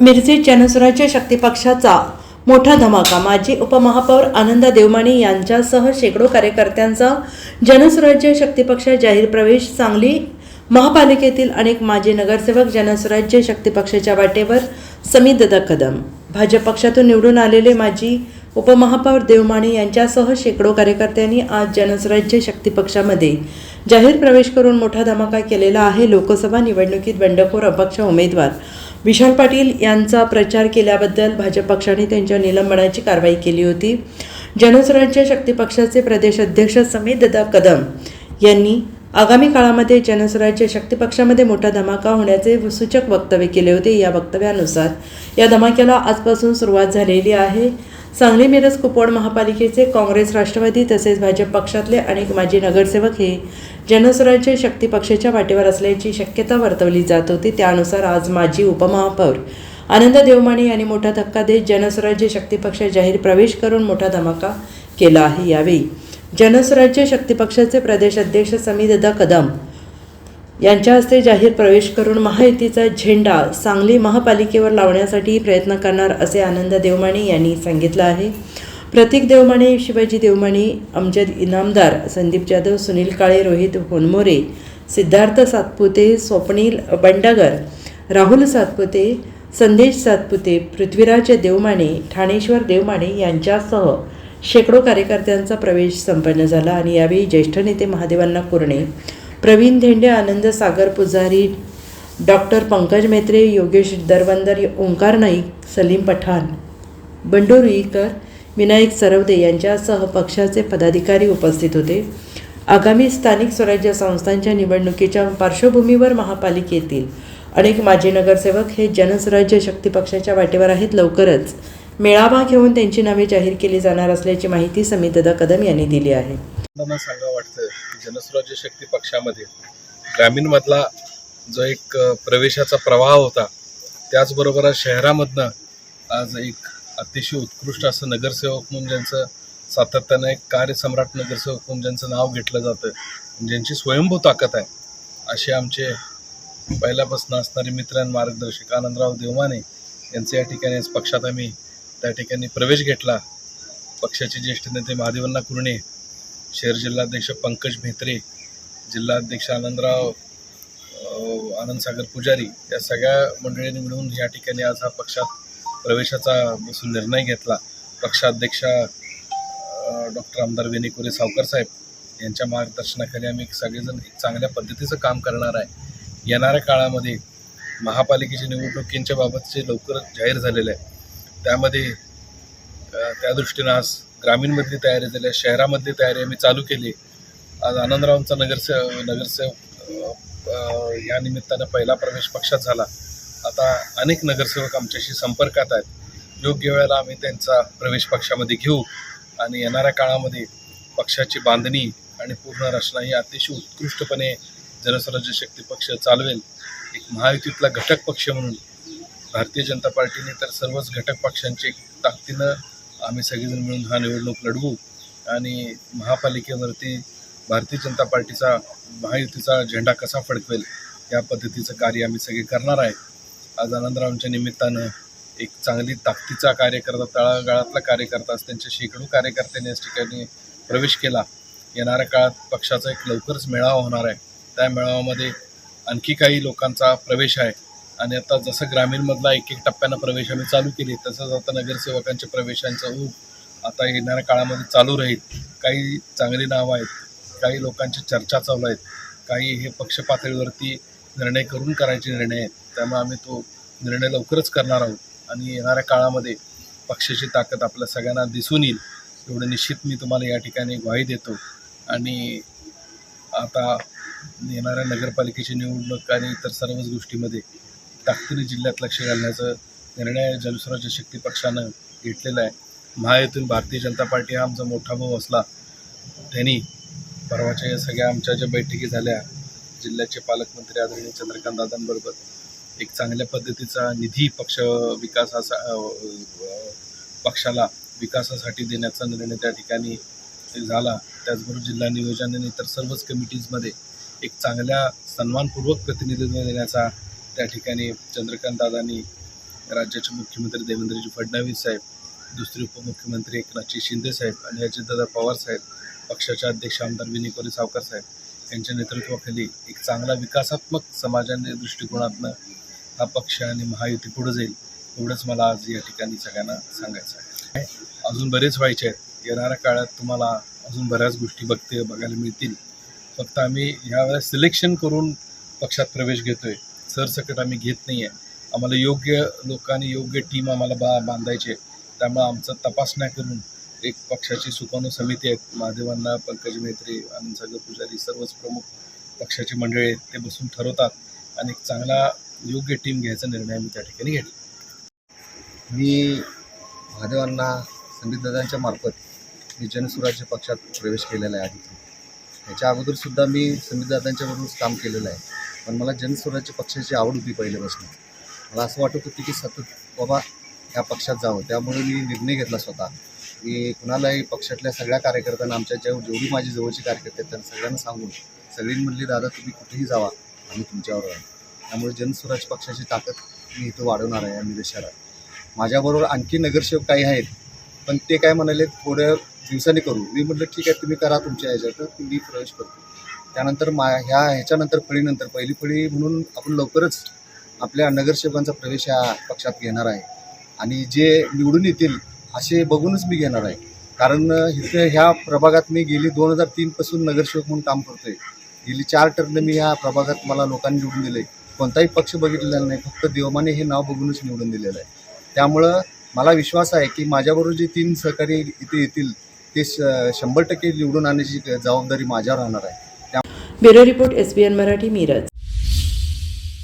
मिरजी जनस्वराज्य शक्ती पक्षाचा मोठा धमाका. माजी उपमहापौर आनंदा देवमाने यांच्यासह शेकडो कार्यकर्त्यांचा जनस्वराज्य शक्ती पक्षात जाहीर प्रवेश सांगली महापालिकेतील अनेक माजी नगरसेवक जनस्वराज्य शक्ती पक्षाच्या वाटेवर समितदा कदम. भाजप पक्षातून निवडून आलेले माजी उपमहापौर देवमाने यांच्यासह शेकडो कार्यकर्त्यांनी आज जनस्वराज्य शक्ती पक्षामध्ये जाहीर प्रवेश करून मोठा धमाका केलेला आहे. लोकसभा निवडणुकीत बंडखोर अपक्ष उमेदवार विशाल पाटील यांचा प्रचार केल्याबद्दल भाजप पक्षाने त्यांच्या निलंबनाची कारवाई केली होती. जनसुराज्य शक्ती पक्षाचे प्रदेश अध्यक्ष समीर ददा कदम यांनी आगामी काळामध्ये जनस्वराज्य शक्ती पक्षामध्ये मोठा धमाका होण्याचे सूचक वक्तव्य केले होते. या वक्तव्यानुसार या धमाक्याला आजपासून सुरुवात झालेली आहे. सांगली मिरज कुपवाड महापालिकेचे काँग्रेस राष्ट्रवादी तसेच भाजप पक्षातले अनेक माजी नगरसेवक हे जनस्वराज्य शक्ती पक्षाच्या वाटेवर असल्याची शक्यता वर्तवली जात होती. त्यानुसार आज माजी उपमहापौर आनंद देवमाने यांनी मोठा धक्का देत जनस्वराज्य शक्ती पक्षात जाहीर प्रवेश करून मोठा धमाका केला आहे. यावेळी जनस्वराज्य शक्ती पक्षाचे प्रदेश अध्यक्ष समीरदा कदम यांच्या हस्ते जाहीर प्रवेश करून महायुतीचा झेंडा सांगली महापालिकेवर लावण्यासाठी प्रयत्न करणार असे आनंद देवमाने यांनी सांगितलं आहे. प्रतीक देवमाने शिवाजी देवमाने अमजद इनामदार संदीप जाधव सुनील काळे रोहित होनमोरे सिद्धार्थ सातपुते स्वप्नील बंडागर राहुल सातपुते संदेश सातपुते पृथ्वीराज देवमाने ठाणेश्वर देवमाने यांच्यासह शेकडो कार्यकर्त्यांचा प्रवेश संपन्न झाला आणि यावेळी ज्येष्ठ नेते महादेवांना कुरणे प्रवीण धेंडे आनंद सागर पुजारी डॉक्टर पंकज मेत्रे योगेश दरवंदर ओंकार नाईक सलीम पठाण. बंडू रुईकर विनायक सरवदे यांच्यासह पक्षाचे पदाधिकारी उपस्थित होते. आगामी स्थानिक स्वराज्य संस्थांच्या निवडणुकीच्या पार्श्वभूमीवर महापालिकेतील अनेक माजी नगरसेवक हे जनस्वराज्य शक्ती पक्षाच्या वाटेवर आहेत लवकरच. मेळावा घेऊन त्यांची नावे जाहीर केली जाणार असल्याची माहिती समितदा कदम यांनी दिली आहे. मला जनस्वराज्य शक्ती पक्षामध्ये ग्रामीणमधला जो एक प्रवेशाचा प्रवाह होता त्याचबरोबर शहरामधनं आज एक अतिशय उत्कृष्ट असं नगरसेवक म्हणून ज्यांचं सातत्यानं एक कार्यसम्राट नगरसेवक म्हणून ज्यांचं नाव घेतलं जातं ज्यांची स्वयंभू ताकद आहे असे आमचे पहिल्यापासून असणारे मित्र आणि मार्गदर्शक आनंदराव देवमाने यांचे या ठिकाणी आज पक्षात आम्ही त्या ठिकाणी प्रवेश घेतला. पक्षाचे ज्येष्ठ नेते महादेवन्ना कुर्णे शहर जिल्हाध्यक्ष पंकज भेत्रे जिल्हाध्यक्ष आनंदराव आनंदसागर पुजारी या सगळ्या मंडळींनी मिळून या ठिकाणी आज हा पक्षात प्रवेशाचा बसून निर्णय घेतला. पक्षाध्यक्षा डॉक्टर आमदार वेणेकुरे सावकर साहेब यांच्या मार्गदर्शनाखाली आम्ही सगळेजण एक चांगल्या पद्धतीचं काम करणार आहे. येणाऱ्या काळामध्ये महापालिकेच्या निवडणुकींच्या बाबतचे लवकरच जाहीर झालेलं आहे. त्यामध्ये त्या दृष्टीनं आज ग्रामीणमधली तयारी झाली आहे शहरामधली तयारी आम्ही चालू केली. आज आनंदरावांचा नगरसेव नगरसेवक या निमित्तानं पहिला प्रवेश पक्षात झाला. आता अनेक नगरसेवक आमच्याशी संपर्कात आहेत. योग्य वेळेला आम्ही त्यांचा प्रवेश पक्षामध्ये घेऊ आणि येणाऱ्या काळामध्ये पक्षाची बांधणी आणि पूर्ण रचना ही अतिशय उत्कृष्टपणे जनस्वराज्य शक्ती पक्ष चालवेल. एक महायुतीतला घटक पक्ष म्हणून भारतीय जनता पार्टीने तर सर्वच घटक पक्षांची ताकदीनं आम्ही सगळेजण मिळून हा निवडणूक लढवू. आणि महापालिकेवरती भारतीय जनता पार्टीचा महायुतीचा झेंडा कसा फडकवेल या पद्धतीचं कार्य आम्ही सगळे करणार आहे. आज आनंदरावांच्या निमित्तानं एक चांगली ताकदीचा कार्यकर्ता तळागाळातला कार्यकर्ता आज त्यांच्या शेकडो कार्यकर्त्यांनी याच ठिकाणी प्रवेश केला. येणाऱ्या काळात पक्षाचा एक लवकरच मेळावा होणार आहे. त्या मेळाव्यामध्ये आणखी काही लोकांचा प्रवेश आहे. आणि आता जसं ग्रामीणमधला एक एक टप्प्यानं प्रवेश आम्ही चालू केली तसंच आता नगरसेवकांच्या प्रवेशांचं ऊब आता येणाऱ्या काळामध्ये चालू राहील. काही चांगली नावं आहेत काही लोकांची चर्चा चालू आहेत काही हे पक्ष पातळीवरती निर्णय करून करायचे निर्णय आहेत. त्यामुळे आम्ही तो निर्णय लवकरच करणार आहोत आणि येणाऱ्या काळामध्ये पक्षाची ताकद आपल्या सगळ्यांना दिसून येईल एवढं निश्चित मी तुम्हाला या ठिकाणी ग्वाही देतो. आणि आता येणाऱ्या नगरपालिकेची निवडणूक आणि इतर सर्वच गोष्टीमध्ये ताकदीने जिल्ह्यात लक्ष घालण्याचा निर्णय जनस्वराज्य शक्ती पक्षानं घेतलेला आहे. महायुतीन भारतीय जनता पार्टी हा आमचा मोठा भाऊ असला त्यांनी परवाच्या या सगळ्या आमच्या ज्या बैठकी झाल्या जिल्ह्याचे पालकमंत्री आदरणीय चंद्रकांत दादांबरोबर एक चांगल्या पद्धतीचा निधी पक्ष विकासाचा पक्षाला विकासासाठी देण्याचा निर्णय त्या ठिकाणी झाला. त्याचबरोबर जिल्हा नियोजन आणि इतर सर्वच कमिटीजमध्ये एक चांगल्या सन्मानपूर्वक प्रतिनिधित्व देण्याचा त्या ठिकाणी चंद्रकांतदादांनी राज्याचे मुख्यमंत्री देवेंद्रजी फडणवीस साहेब दुसरे उपमुख्यमंत्री एकनाथजी शिंदे साहेब आणि अजितदादा पवार साहेब पक्षाचे अध्यक्ष आमदार विनी कोरे सावकर साहेब यांच्या नेतृत्वाखाली एक चांगला विकासात्मक समाजाने दृष्टिकोनातनं हा पक्ष आणि महायुती पुढे जाईल एवढंच मला आज या ठिकाणी सगळ्यांना सांगायचं आहे. अजून बरेच व्हायचे आहेत. येणाऱ्या काळात तुम्हाला अजून बऱ्याच गोष्टी बघते बघायला मिळतील. फक्त आम्ही ह्यावेळेस सिलेक्शन करून पक्षात प्रवेश घेतोय. सरसकट आम्ही घेत नाही आहे आम्हाला योग्य लोकांनी योग्य टीम आम्हाला बा बांधायची आहे त्यामुळे आमचं तपासण्या करून एक पक्षाची सुकाणू समिती आहेत. महादेवांना पंकज मेत्रे आनंद सागर पुजारी सर्वच प्रमुख पक्षाची मंडळी आहेत. ते बसून ठरवतात आणि एक चांगला योग्य टीम घ्यायचा निर्णय आम्ही त्या ठिकाणी घेतला. मी महादेवांना संदीपदादांच्या मार्फत मी जनसुराज्य पक्षात प्रवेश केलेला आहे आधी. ह्याच्या अगोदरसुद्धा मी संदीपदादांच्यावरूनच काम केलेलं आहे. पण मला जनस्वराज्य पक्षाची आवड होती पहिल्यापासून. मला असं वाटत होतं की सतत बाबा ह्या पक्षात जावं. त्यामुळे मी निर्णय घेतला स्वतः. की कुणालाही पक्षातल्या सगळ्या कार्यकर्त्यांना आमच्या ज्या जेवढी माझी जवळची कार्यकर्ते आहेत त्यांना सगळ्यांना सांगून सगळी म्हणली दादा तुम्ही कुठेही जावा. आम्ही तुमच्यावर आहे. त्यामुळे जनस्वराज पक्षाची ताकद मी इथं वाढवणार आहे या निदेशाला माझ्याबरोबर आणखी नगरसेवक काही आहेत पण ते काय म्हणाले थोड्या दिवसांनी करू. मी म्हटलं ठीक आहे तुम्ही करा तुमच्या ह्याच्यात. तर मी प्रवेश करतो. त्यानंतर मा ह्या ह्याच्यानंतर फळीनंतर पहिली फळी म्हणून आपण लवकरच आपल्या नगरसेवकांचा प्रवेश ह्या पक्षात घेणार आहे. आणि जे निवडून येतील असे बघूनच मी घेणार आहे. कारण इथे ह्या प्रभागात मी गेली दोन हजार तीनपासून नगरसेवक म्हणून काम करतोय. गेली चार टर्न मी ह्या प्रभागात मला लोकांनी निवडून दिले कोणताही पक्ष बघितलेला नाही फक्त देवमाने हे नाव बघूनच निवडून दिलेलं आहे. त्यामुळं मला विश्वास आहे की माझ्याबरोबर जे तीन सहकारी इथे येतील ते श- शंभर टक्के निवडून आणण्याची जबाबदारी माझ्यावर राहणार आहे. Bureau report S B N Marathi Miraj.